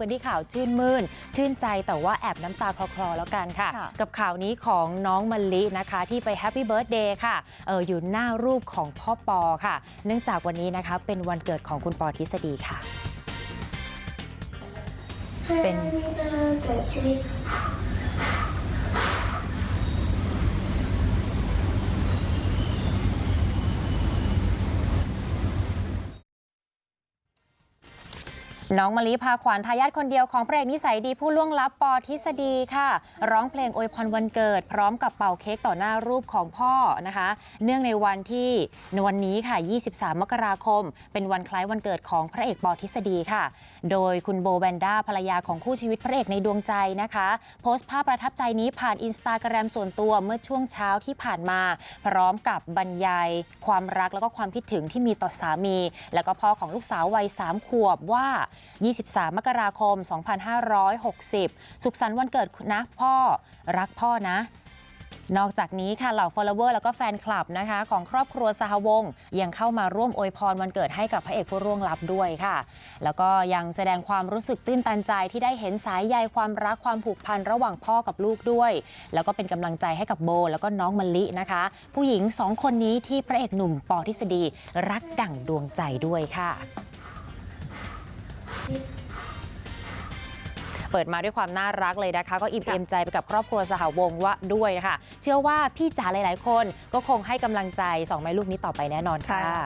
กันที่ข่าวชื่นมื่นชื่นใจแต่ว่าแอบน้ำตาคลอๆแล้วกันค่ะค่ะ กับข่าวนี้ของน้องมะลินะคะ ที่ไปแฮปปี้เบิร์ a เดย์ค่ะเอออยู่หน้ารูปของพ่อปอค่ะ เนื่องจากวันนี้นะคะ เป็นวันเกิดของคุณปอทฤษฎีค่ะ เป็น น้องมะลิพาขวัญทายาทคนเดียวของพระเอกนิสัยดีผู้ล่วงลับปอทฤษฎีค่ะ ร้องเพลงอวยพรวันเกิด พร้อมกับเป่าเค้กต่อหน้ารูปของพ่อนะคะ เนื่องในวันที่ในวันนี้ค่ะ 23 มกราคม เป็นวันคล้ายวันเกิดของพระเอกปอทฤษฎีค่ะ โดยคุณโบแวนด้าภรรยาของคู่ชีวิตพระเอกในดวงใจนะคะ โพสต์ภาพประทับใจนี้ผ่านอินสตาแกรมส่วนตัวเมื่อช่วงเช้าที่ผ่านมา พร้อมกับบรรยายความรักแล้วก็ความคิดถึงที่มีต่อสามี แล้วก็พ่อของลูกสาววัย3ขวบว่า23 มกราคม 2560 สุขสันต์วันเกิดนะพ่อรักพ่อนะ นอกจากนี้ค่ะเหล่า follower แล้วก็แฟนคลับนะคะ ของครอบครัวสหวง ยังเข้ามาร่วมอวยพรวันเกิดให้กับพระเอกผู้ร่วงลับด้วยค่ะ แล้วก็ยังแสดงความรู้สึกตื้นตันใจที่ได้เห็นสายใยความรักความผูกพันระหว่างพ่อกับลูกด้วย แล้วก็เป็นกำลังใจให้กับโบ แล้วก็น้องมะลินะคะ ผู้หญิงสองคนนี้ที่พระเอกหนุ่มปอทฤษฎีรักดั่งดวงใจด้วยค่ะ เปิดมาด้วยความน่ารักเลยนะคะ ก็อิ่มเอมใจไปกับครอบครัวสหวงว่าด้วยค่ะเชื่อว่าพี่จ๋าหลาย ๆ คนก็คงให้กำลังใจสองแม่ลูกนี้ต่อไปแน่นอนค่ะ